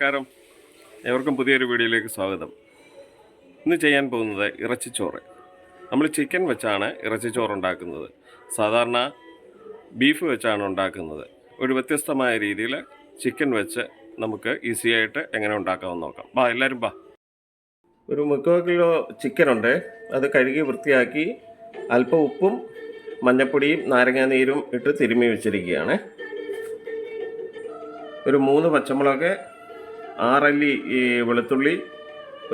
നമസ്കാരം. ഏവർക്കും പുതിയൊരു വീഡിയോയിലേക്ക് സ്വാഗതം. ഇന്ന് ചെയ്യാൻ പോകുന്നത് ഇറച്ചിച്ചോറ്. നമ്മൾ ചിക്കൻ വെച്ചാണ് ഇറച്ചിച്ചോറ് ഉണ്ടാക്കുന്നത്. സാധാരണ ബീഫ് വെച്ചാണ് ഉണ്ടാക്കുന്നത്. ഒരു വ്യത്യസ്തമായ രീതിയിൽ ചിക്കൻ വെച്ച് നമുക്ക് ഈസി ആയിട്ട് എങ്ങനെ ഉണ്ടാക്കാമെന്ന് നോക്കാം. ബാ എല്ലാവരും ബാ ഒരു മുക്കാൽ കിലോ ചിക്കൻ ഉണ്ട്. അത് കഴുകി വൃത്തിയാക്കി അല്പം ഉപ്പും മഞ്ഞപ്പൊടിയും നാരങ്ങാനീരും ഇട്ട് തിരുമ്മി വെച്ചിരിക്കുകയാണ്. ഒരു മൂന്ന് പച്ചമുളക് ആറല്ലി വെളുത്തുള്ളി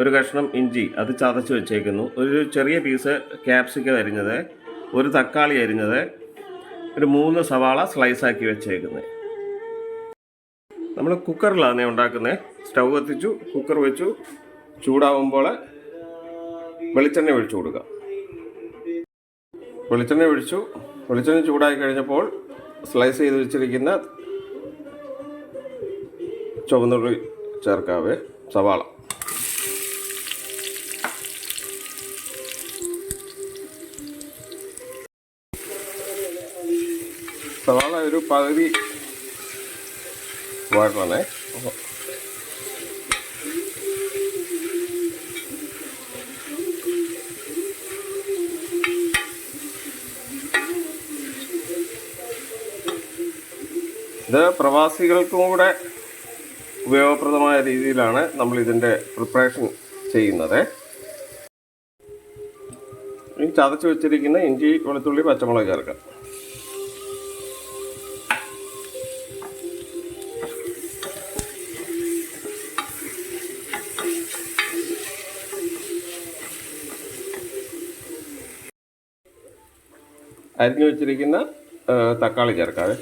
ഒരു കഷ്ണം ഇഞ്ചി അത് ചതച്ച് വെച്ചേക്കുന്നു. ഒരു ചെറിയ പീസ് ക്യാപ്സിക്കം അരിഞ്ഞത് ഒരു തക്കാളി അരിഞ്ഞത് ഒരു മൂന്ന് സവാള സ്ലൈസാക്കി വെച്ചേക്കുന്നത് നമ്മൾ കുക്കറിലാണ് ഉണ്ടാക്കുന്നത് സ്റ്റൗ കത്തിച്ചു കുക്കർ വെച്ചു. ചൂടാവുമ്പോൾ വെളിച്ചെണ്ണ ഒഴിച്ചു കൊടുക്കുക വെളിച്ചെണ്ണ ഒഴിച്ചു. വെളിച്ചെണ്ണ ചൂടായി കഴിഞ്ഞപ്പോൾ സ്ലൈസ് ചെയ്ത് വെച്ചിരിക്കുന്ന ചുവന്നുള്ളി ചേർക്കാവേ. സവാള. സവാള ഒരു പകുതി വഴണേ ഇത് പ്രവാസികൾക്കും കൂടെ ഉപയോഗപ്രദമായ രീതിയിലാണ് നമ്മൾ ഇതിന്റെ പ്രിപ്പറേഷൻ ചെയ്യുന്നത്. ഈ ചതച്ച് വെച്ചിരിക്കുന്ന ഇഞ്ചി വെളുത്തുള്ളി പച്ചമുളക് ചേർക്കാം. അരിഞ്ഞു വെച്ചിരിക്കുന്ന തക്കാളി ചേർക്കാവേ.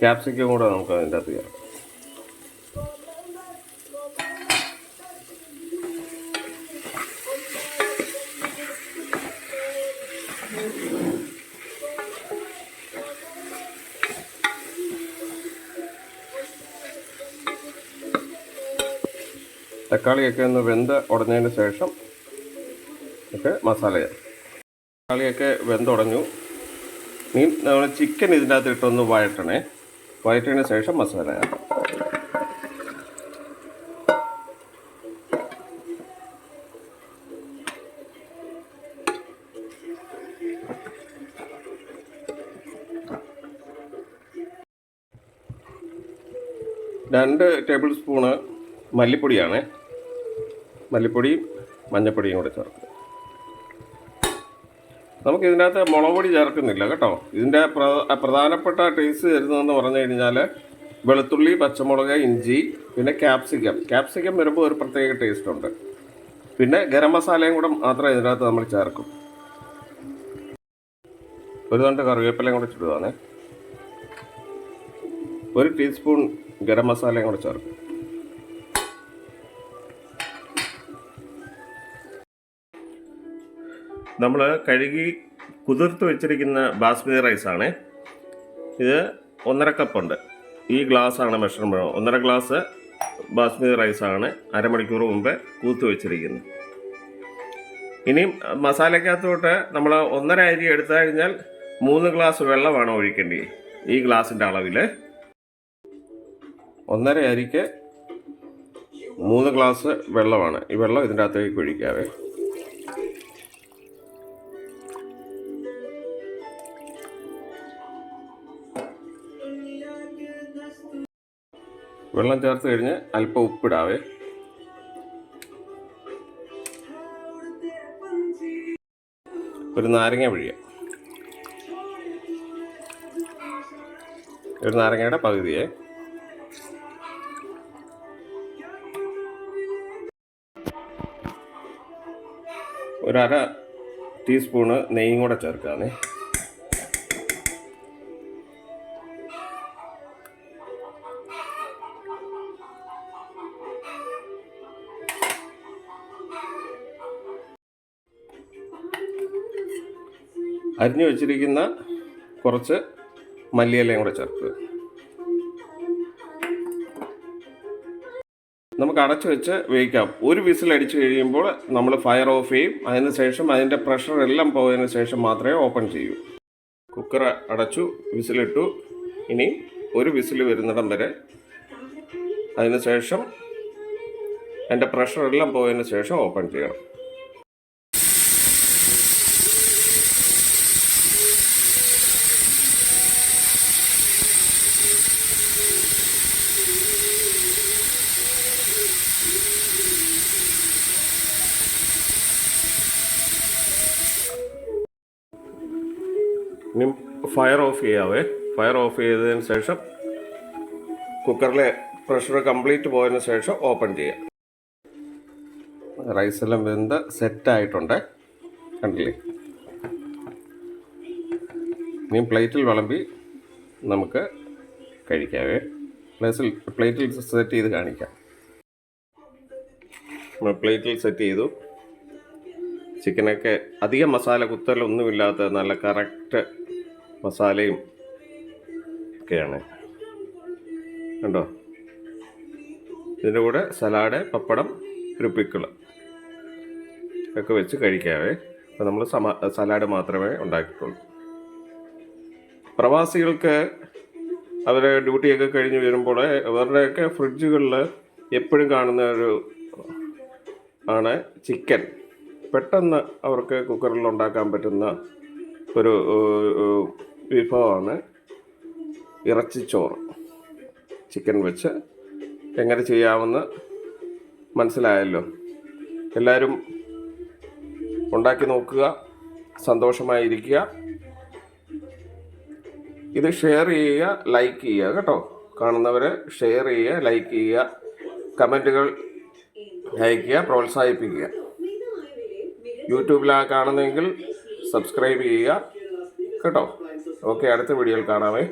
ക്യാപ്സിക്കം കൂടെ നമുക്ക് അതിന്റെ അകത്ത് ചേർക്കാം തക്കാളിയൊക്കെ ഒന്ന് വെന്ത് ഉടഞ്ഞതിന് ശേഷം ഒക്കെ മസാല ചേർക്കാം തക്കാളിയൊക്കെ വെന്തുടഞ്ഞു. നീ നമ്മൾ ചിക്കൻ ഇതിന്റെ അകത്ത് ഇട്ടൊന്ന് വഴറ്റണേ. വഴറ്റിയതിന് ശേഷം മസാല രണ്ട് ടേബിൾ സ്പൂണ് മല്ലിപ്പൊടിയാണ്. മല്ലിപ്പൊടിയും മഞ്ഞൾപ്പൊടിയും കൂടെ ചേർക്കും. നമുക്ക് ഇതിനകത്ത് മുളക് ചേർക്കുന്നില്ല കേട്ടോ. ഇതിന്റെ പ്രധാനപ്പെട്ട ടേസ്റ്റ് തരുന്നതെന്ന് പറഞ്ഞു കഴിഞ്ഞാൽ വെളുത്തുള്ളി പച്ചമുളക് ഇഞ്ചി പിന്നെ ക്യാപ്സിക്കം ക്യാപ്സിക്കം വരുമ്പോൾ ഒരു പ്രത്യേക ടേസ്റ്റ് ഉണ്ട്. പിന്നെ ഗരം മസാലയും കൂടെ മാത്രമേ ഇതിനകത്ത് നമ്മൾ ചേർക്കും. ഒരു തണ്ട് കറിവേപ്പിലയും കൂടെ ചുടുവാണേ ഒരു ടീസ്പൂൺ ഗരം മസാലയും കൂടെ ചേർക്കും. നമ്മൾ കഴുകി കുതിർത്ത് വെച്ചിരിക്കുന്ന ബാസ്മതി റൈസ് ആണ് ഇത് ഒന്നര കപ്പുണ്ട് ഈ ഗ്ലാസ്സാണ് മെഷർമെന്റ് ഒന്നര ഗ്ലാസ് ബാസ്മതി റൈസാണ് അരമണിക്കൂർ മുമ്പ് കൂത്ത് വെച്ചിരിക്കുന്നത്. ഇനി മസാലയ്ക്കകത്തോട്ട് നമ്മൾ ഒന്നര അരി എടുത്തു കഴിഞ്ഞാൽ മൂന്ന് ഗ്ലാസ് വെള്ളമാണ് ഒഴിക്കേണ്ടത് ഈ ഗ്ലാസിന്റെ അളവിൽ ഒന്നര അരിക്ക് മൂന്ന് ഗ്ലാസ് വെള്ളമാണ്. ഈ വെള്ളം ഇതിന്റെ അകത്തേക്ക് ഒഴിക്കാവേ. വെള്ളം ചേർത്ത് കഴിഞ്ഞ് അല്പം ഉപ്പിടാവേ. ഒരു നാരങ്ങ പിഴിയാം ഒരു നാരങ്ങയുടെ പകുതിയെ. ഒരര ടീസ്പൂണ് നെയ്യും കൂടെ ചേർക്കാന്നേ അരിഞ്ഞു വെച്ചിരിക്കുന്ന കുറച്ച് മല്ലിയിലയും കൂടെ ചേർക്കുക. നമുക്ക് അടച്ചു വെച്ച് വേവിക്കാം. ഒരു വിസിൽ അടിച്ചു കഴിയുമ്പോൾ നമ്മൾ ഫയർ ഓഫ് ചെയ്യും. അതിന് ശേഷം അതിന്റെ പ്രഷർ എല്ലാം പോയതിന് ശേഷം മാത്രമേ ഓപ്പൺ ചെയ്യൂ. കുക്കർ അടച്ചു വിസിലിട്ടു. ഇനി ഒരു വിസിൽ വരുന്നിടം വരെ. അതിന് ശേഷം അതിന്റെ പ്രഷറെല്ലാം പോയതിന് ശേഷം ഓപ്പൺ ചെയ്യണം ഇനി ഫയർ ഓഫ് ചെയ്യാവേ. ഫയർ ഓഫ് ചെയ്തതിന് ശേഷം കുക്കറിലെ പ്രഷർ കംപ്ലീറ്റ് പോയതിന് ശേഷം ഓപ്പൺ ചെയ്യാം. റൈസെല്ലാം വെന്ത് സെറ്റായിട്ടുണ്ട് കണ്ടില്ലേ? ഇനി പ്ലേറ്റിൽ വിളമ്പി നമുക്ക് കഴിക്കാവേ. പ്ലേസിൽ പ്ലേറ്റിൽ സെറ്റ് ചെയ്ത് കാണിക്കാം. നമ്മൾ പ്ലേറ്റിൽ സെറ്റ് ചെയ്തു. ചിക്കനൊക്കെ അധികം മസാല കുത്തലൊന്നുമില്ലാത്ത നല്ല കറക്റ്റ് മസാലയും ഒക്കെയാണ്. കണ്ടോ? ഇതിന്റെ കൂടെ സലാഡ് പപ്പടം ഒരു പിക്കിൾ ഒക്കെ വെച്ച് കഴിക്കാവേ. അപ്പോൾ നമ്മൾ സമ സലാഡ് മാത്രമേ ഉണ്ടാക്കിയിട്ടുള്ളൂ. പ്രവാസികൾക്ക് അവരെ ഡ്യൂട്ടിയൊക്കെ കഴിഞ്ഞ് വരുമ്പോൾ അവരുടെയൊക്കെ ഫ്രിഡ്ജുകളിൽ എപ്പോഴും കാണുന്ന ഒരു ആണ് ചിക്കൻ. പെട്ടെന്ന് അവർക്ക് കുക്കറിൽ ഉണ്ടാക്കാൻ പറ്റുന്ന ഒരു വിഭവമാണ് ഇറച്ചിച്ചോറ് ചിക്കൻ വെച്ച് എങ്ങനെ ചെയ്യാമെന്ന് മനസ്സിലായല്ലോ. എല്ലാവരും ഉണ്ടാക്കി നോക്കുക സന്തോഷമായിരിക്കുക. ഇത് ഷെയർ ചെയ്യുക ലൈക്ക് ചെയ്യുക കേട്ടോ. കാണുന്നവരെ ഷെയർ ചെയ്യുക ലൈക്ക് ചെയ്യുക കമന്റുകൾ അയക്കുക പ്രോത്സാഹിപ്പിക്കുക. യൂട്യൂബിലാണ് കാണുന്നതെങ്കിൽ സബ്സ്ക്രൈബ് ചെയ്യുക കേട്ടോ. ഓക്കെ അടുത്ത വീഡിയോയിൽ കാണാമേ